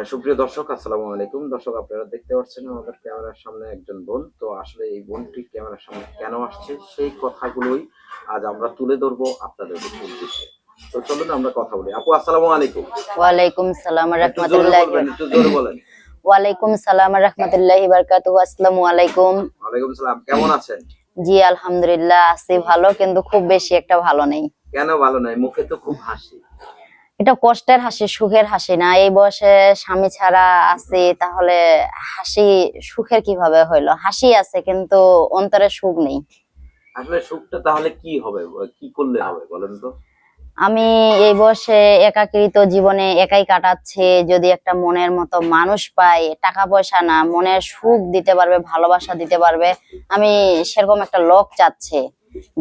আহ, সুপ্রিয় দর্শক আসসালামু আলাইকুম। দর্শক আপনারা দেখতে পাচ্ছেন আমাদের ক্যামেরার সামনে একজন বোন। তো আসলে এই বোনটি ক্যামেরার সামনে কেন আসছে সেই কথাগুলোই আজ আমরা তুলে ধরবো আপনাদের উদ্দেশ্যে। তো চলুন আমরা কথা বলি। আপু আসসালামু আলাইকুম। ওয়ালাইকুম সালাম রহমতুল্লাহ একটু জোরে বলেন। ওয়ালাইকুম সালাম রহমতুল্লাহ বারকাতুহু আসসালামু আলাইকুম। ওয়ালাইকুম সালাম কেমন আছেন? জি আলহামদুলিল্লাহ আছি ভালো কিন্তু খুব বেশি একটা ভালো নেই। কেন ভালো নাই? মুখে তো খুব হাসি। এটা কষ্টের হাসি সুখের হাসি না। এই বয়সে স্বামী ছাড়া আছি তাহলে হাসি সুখের কীভাবে হইল? হাসি আছে কিন্তু অন্তরে সুখ নেই। আসলে সুখটা তাহলে কি হবে? কি করলে হবে বলেন তো? আমি এই বয়সে একাকৃত জীবনে একাই কাটাচ্ছি। যদি একটা মনের মতো মানুষ পাই টাকা পয়সা না মনের সুখ দিতে পারবে ভালোবাসা দিতে পারবে আমি সেরকম একটা লোক চাচ্ছি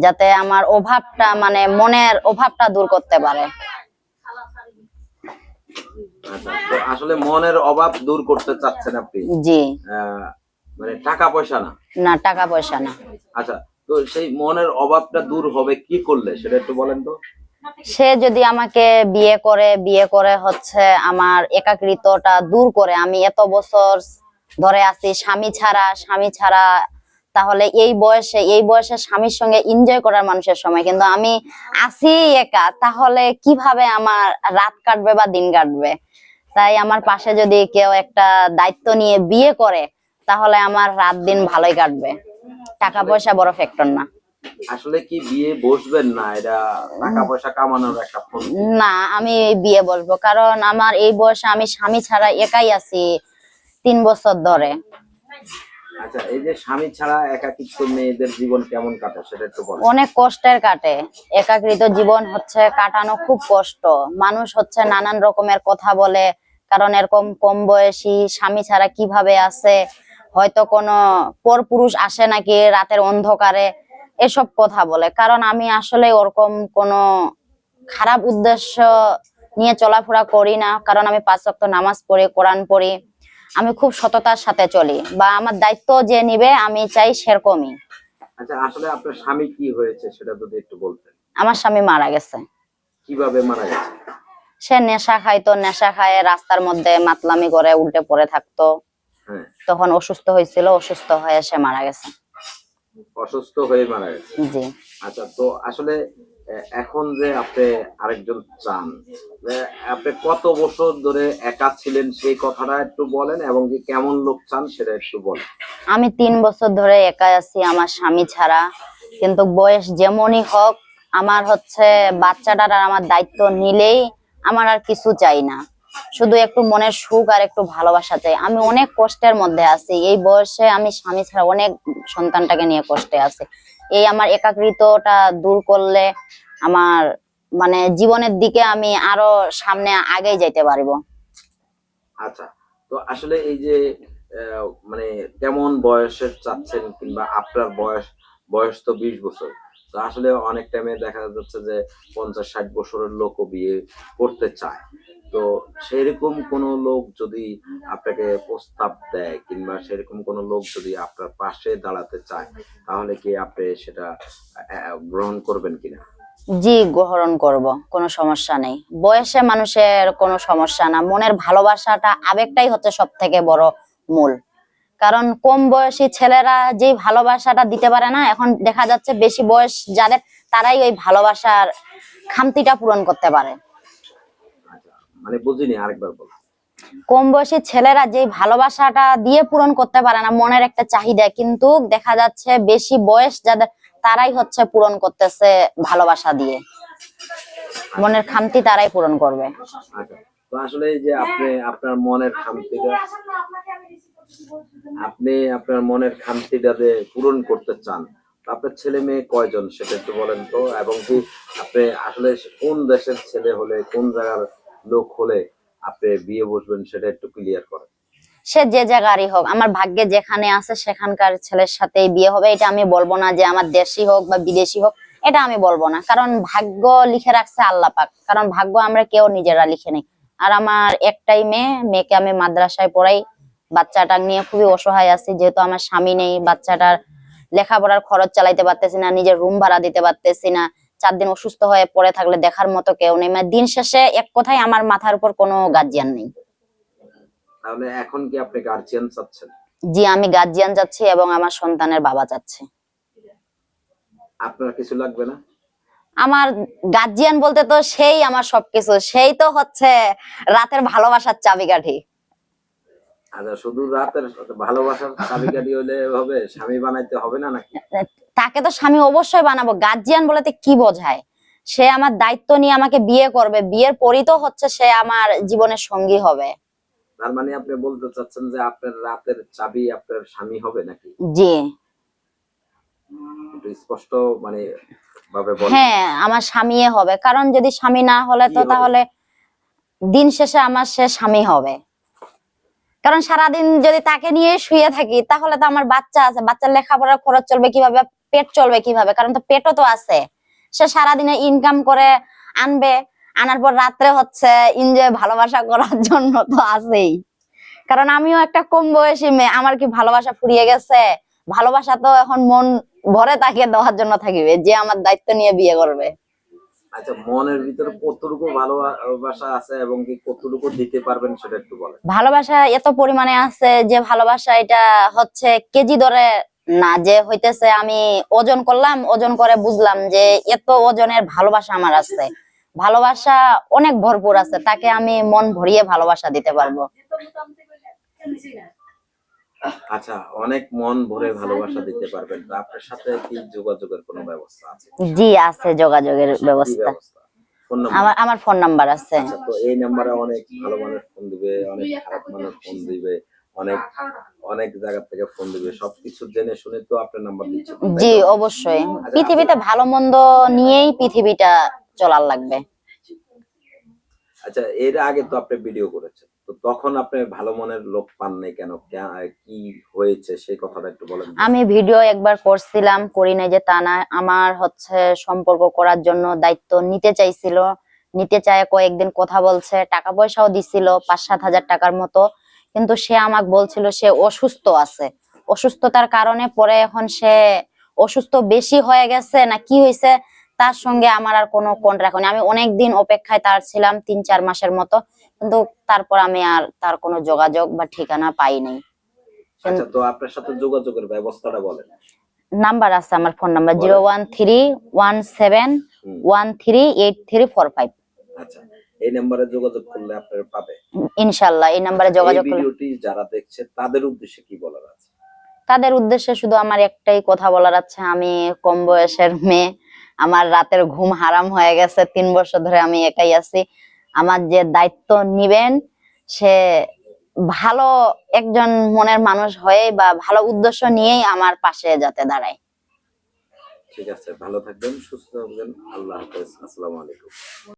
যাতে আমার অভাবটা মানে মনের অভাবটা দূর করতে পারে। আসলে মনের অভাব দূর করতে চাচ্ছেন আপনি? জি। মানে টাকা পয়সা না? না টাকা পয়সা না। আচ্ছা তো সেই মনের অভাবটা দূর হবে কি করলে? সেটা একটু বলেন তো। সে যদি আমাকে বিয়ে করে বিয়ে করে হচ্ছে আমার একাকৃতটা দূর করে আমি এত বছর ধরে আছি স্বামী ছাড়া স্বামী ছাড়া তাহলে এই বয়সে এই বয়সে স্বামীর সঙ্গে এনজয় করার মানুষের সময়। কিন্তু আমি আছি একা তাহলে কীভাবে আমার রাত কাটবে বা দিন কাটবে? তাই আমার পাশে যদি কেউ একটা দায়িত্ব নিয়ে বিয়ে করে তাহলে আমার রাত দিন ভালোই কাটবে। টাকা পয়সা বড় ফ্যাক্টর না। আসলে কি বিয়ে বসবেন না? এটা টাকা পয়সা কামানোর একটা না আমি বিয়ে বলব কারণ আমার এই বয়সে আমি স্বামী ছাড়া একাই আছি তিন বছর ধরে। আচ্ছা এই যে স্বামী ছাড়া একাকিত্ব মেয়েদের জীবন কেমন কাটে, সেটা একটু বলেন। অনেক কষ্টের কাটে। একাকৃত জীবন হচ্ছে কাটানো খুব কষ্ট। মানুষ হচ্ছে নানান রকমের কথা বলে, কারণ এরকম কম বয়সী স্বামী ছাড়া কীভাবে আছে? হয়তো কোনো পরপুরুষ আসে নাকি রাতের অন্ধকারে, এসব কথা বলে। কারণ আমি আসলে ওরকম কোনো খারাপ উদ্দেশ্য নিয়ে চলাফেরা করি না। কারণ আমি পাঁচ ওয়াক্ত নামাজ পড়ি, কোরআন পড়ি। আমি খুব সততার সাথে চলি বা আমার দায়িত্ব যে নিবে আমি চাই সেরকমই। আচ্ছা আসলে আপনার স্বামী কি হয়েছে সেটা যদি একটু বলতেন। আমার স্বামী মারা গেছে। কীভাবে মারা গেছে? সে নেশা খাইতো নেশা খায় রাস্তার মধ্যে মাতলামি করে উল্টে পড়ে থাকতো। হ্যাঁ। তখন অসুস্থ হয়েছিল অসুস্থ হয়ে সে মারা গেছে। অসুস্থ হয়ে মারা গেছে। জি। আচ্ছা তো আসলে এখন যে আপনি আরেকজন চান আপনি কত বছর ধরে একা ছিলেন সেই কথাটা একটু বলেন এবং যে কেমন লোক চান সেটা একটু বলেন। আমি তিন বছর ধরে একা আছি আমার স্বামী ছাড়া, কিন্তু বয়স যেমনই হোক, আমার হচ্ছে বাচ্চাটার আর আমার দায়িত্ব নিলেই আমার আর কিছু চাই না। শুধু একটু মনের সুখ আর একটু ভালোবাসা চাই। আমি অনেক কষ্টের মধ্যে আছি। এই বয়সে আমি স্বামী ছাড়া অনেক সন্তানটাকে নিয়ে কষ্টে আছি। এই আমার একাকৃতটা দূর করলে আমার মানে জীবনের দিকে আমি আরও সামনে আগেই যাইতে পারব। আচ্ছা তো আসলে এই যে মানে কেমন বয়সের চাচ্ছেন কিংবা আপনার বয়স বয়স তো বিশ বছর। তো আসলে অনেক টাইমে দেখা যাচ্ছে যে পঞ্চাশ ষাট বছরের লোকও বিয়ে করতে চায়। তো সেরকম কোন লোক যদি আপনাকে প্রস্তাব দেয় কিংবা সেরকম কোন লোক যদি আপনার পাশে দাঁড়াতে চায়, তাহলে কি আপনি সেটা গ্রহণ করবেন কিনা? জি, গ্রহণ করব, কোনো সমস্যা নেই। বয়সে মানুষের কোনো সমস্যা না, মনের ভালোবাসাটা আবেগটাই হচ্ছে সব থেকে বড় মূল। কারণ কম বয়সী ছেলেরা যে ভালোবাসাটা দিতে পারে না, এখন দেখা যাচ্ছে বেশি বয়স যাদের, তারাই ওই ভালোবাসার খামতিটা পূরণ করতে পারে। মানে বুঝিনি আরেকবার বল। কম বয়সী ছেলেরা যে ভালোবাসাটা দিয়ে পূরণ করতে পারে না মনের একটা চাহিদা কিন্তু দেখা যাচ্ছে বেশি বয়স যাদের তারাই হচ্ছে পূরণ করতেছে ভালোবাসা দিয়ে। মনের খামতি তারাই পূরণ করবে। আচ্ছা তো আসলে এই যে আপনি আপনার মনের খামতিটা আপনি আপনার মনের খামতিটা যে পূরণ করতে চান আপনার ছেলে মেয়ে কয়জন সেটা একটু বলেন তো? এবং কি আপনি আসলে কোন দেশের ছেলে হলে কোন জায়গার লোক হলে আপনি বিয়ে বসবেন, সেটা একটু ক্লিয়ার করেন। সে যে জায়গারই হোক, আমার ভাগ্যে যেখানে আছে, সেখানকার ছেলের সাথেই বিয়ে হবে, এটা আমি বলব না যে আমার দেশি হোক বা বিদেশি হোক, এটা আমি বলব না। কারণ ভাগ্য লিখে রাখছে আল্লাহ পাক। কারণ ভাগ্য আমরা কেউ নিজেরা লিখে নেই। আর আমার একটাই মেয়ে, মেয়েকে আমি মাদ্রাসায় পড়াই। বাচ্চাটা নিয়ে খুবই অসহায় আছি, যেহেতু আমার স্বামী নেই, বাচ্চাটার লেখাপড়ার খরচ চালাইতে পারতেছি না, নিজের রুম ভাড়া দিতে পারতেছি না। চার দিন অসুস্থ হয়ে পড়ে থাকলে দেখার মতো কেউ নেই। মানে দিন শেষে এক কথায় আমার মাথার উপর কোনো গার্জিয়ান নেই। তাহলে এখন কি আপনি গার্জিয়ান চাচ্ছেন? জি আমি গার্জিয়ান যাচ্ছি এবং আমার সন্তানের বাবা যাচ্ছে। আপনার কিছু লাগবে না? আমার গার্জিয়ান বলতে তো সেই আমার সবকিছু। সেই তো হচ্ছে রাতের ভালোবাসার চাবিকাঠি। আচ্ছা শুধু রাতের ভালোবাসার চাবিকাঠি হলে হবে স্বামী বানাইতে হবে না নাকি? তাকে তো স্বামী অবশ্যই বানাবো। গার্জিয়ান বলতে কি বোঝায়? সে আমার দায়িত্ব নিয়ে আমাকে বিয়ে করবে। বিয়ের পরই তো হচ্ছে সে আমার জীবনের সঙ্গী হবে। তার মানে আপনি বলতে চাচ্ছেন যে আপনার রাতের চাবি আপনার স্বামী হবে নাকি? জি। স্পষ্ট মানে ভাবে হ্যাঁ আমার স্বামী হবে। কারণ যদি স্বামী না হলে তো তাহলে দিন শেষে আমার সে স্বামী হবে। কারণ সারাদিন যদি তাকে নিয়ে শুয়ে থাকি, তাহলে তো আমার বাচ্চা আছে। বাচ্চার লেখাপড়ার খরচ চলবে কীভাবে, পেট চলবে কীভাবে? কারণ তো পেটও তো আছে। সে সারাদিনে ইনকাম করে আনবে, আনার পর রাত্রে হচ্ছে এনজয় ভালোবাসা করার জন্য তো আছেই। কারণ আমিও একটা কম বয়সী মেয়ে, আমার কি ভালোবাসা ফুরিয়ে গেছে? ভালোবাসা তো এখন মন ভরে তাকে দেওয়ার জন্য থাকিবে, যে আমার দায়িত্ব নিয়ে বিয়ে করবে। আচ্ছা মনের ভিতরে কতটুকু ভালোবাসা আছে এবং কি কতটুকু দিতে পারবেন সেটা একটু বলেন। ভালোবাসা এত পরিমাণে আছে যে ভালোবাসা এটা হচ্ছে কেজি ধরে না, যে হইতেছে আমি ওজন করলাম, ওজন করে বুঝলাম যে এত ওজনের ভালোবাসা আমার আছে। ভালোবাসা অনেক ভরপুর আছে, তাকে আমি মন ভরিয়ে ভালোবাসা দিতে পারব। আচ্ছা অনেক মন ভরে ভালোবাসা দিতে পারবেন। তো আপনার সাথে কি যোগাযোগের কোনো ব্যবস্থা আছে? জি আছে যোগাযোগের ব্যবস্থা। আমার আমার ফোন নাম্বার আছে। আচ্ছা তো এই নাম্বারে অনেক ভালো মানুষ ফোন দিবে অনেক খারাপ মানুষ ফোন দিবে অনেক অনেক জায়গা থেকে ফোন দিবে। সবকিছু জেনে শুনে তো আপনার নাম্বার দিচ্ছে জি অবশ্যই। পৃথিবীতে ভালো মন্দ নিয়েই পৃথিবীটা চলার লাগবে। আচ্ছা এর আগে তো আপনি ভিডিও করেছেন। তো তখন আপনি ভালো মনের লোক পান নাই কেন? কি হয়েছে? সেই কথাটা একটু বলেন আমি ভিডিও একবার করছিলাম, করি নাই যে তা না, আমার হচ্ছে সম্পর্ক করার জন্য দায়িত্ব নিতে চাইছিল। নিতে চায় কয়েকদিন কথা বলছে, টাকা পয়সাও দিছিল, পাঁচ সাত হাজার টাকার মতো। কিন্তু সে আমাকে বলছিল সে অসুস্থ আছে। অসুস্থতার কারণে পরে এখন সে অসুস্থ বেশি হয়ে গেছে, না কি হয়েছে? তার সঙ্গে আমার আর কোনো কন্ট্রাক্ট হয়নি। আমি অনেক দিন অপেক্ষায় তার ছিলাম তিন চার মাসের মতো। কিন্তু তারপর আমি আর তার কোনো যোগাযোগ বা ঠিকানা পাই নাই আচ্ছা তো আপনার সাথে যোগাযোগের ব্যবস্থাটা বলেন। নাম্বার আছে আমার phone number. Zero one three one seven one three eight three four five. আচ্ছা এই নাম্বারে যোগাযোগ করলে আপনার পাবে। ইনশাল্লাহ এই নাম্বারে যোগাযোগ করলে ভিডিওটি যারা দেখছে তাদের উদ্দেশ্যে কি বলার আছে? তাদের উদ্দেশ্যে শুধু আমার একটাই কথা বলার আছে আমি কম বয়সের মেয়ে। আমার রাতের ঘুম হারাম হয়ে গেছে, তিন বছর ধরে আমি একাই আছি। আমার যে দায়িত্ব নিবেন, সে ভালো একজন মনের মানুষ হয়ে বা ভালো উদ্দেশ্য নিয়েই আমার পাশে যাতে দাঁড়ায়। ঠিক আছে, ভালো থাকবেন, সুস্থ থাকবেন। আল্লাহ হাফেজ, আসসালামু আলাইকুম।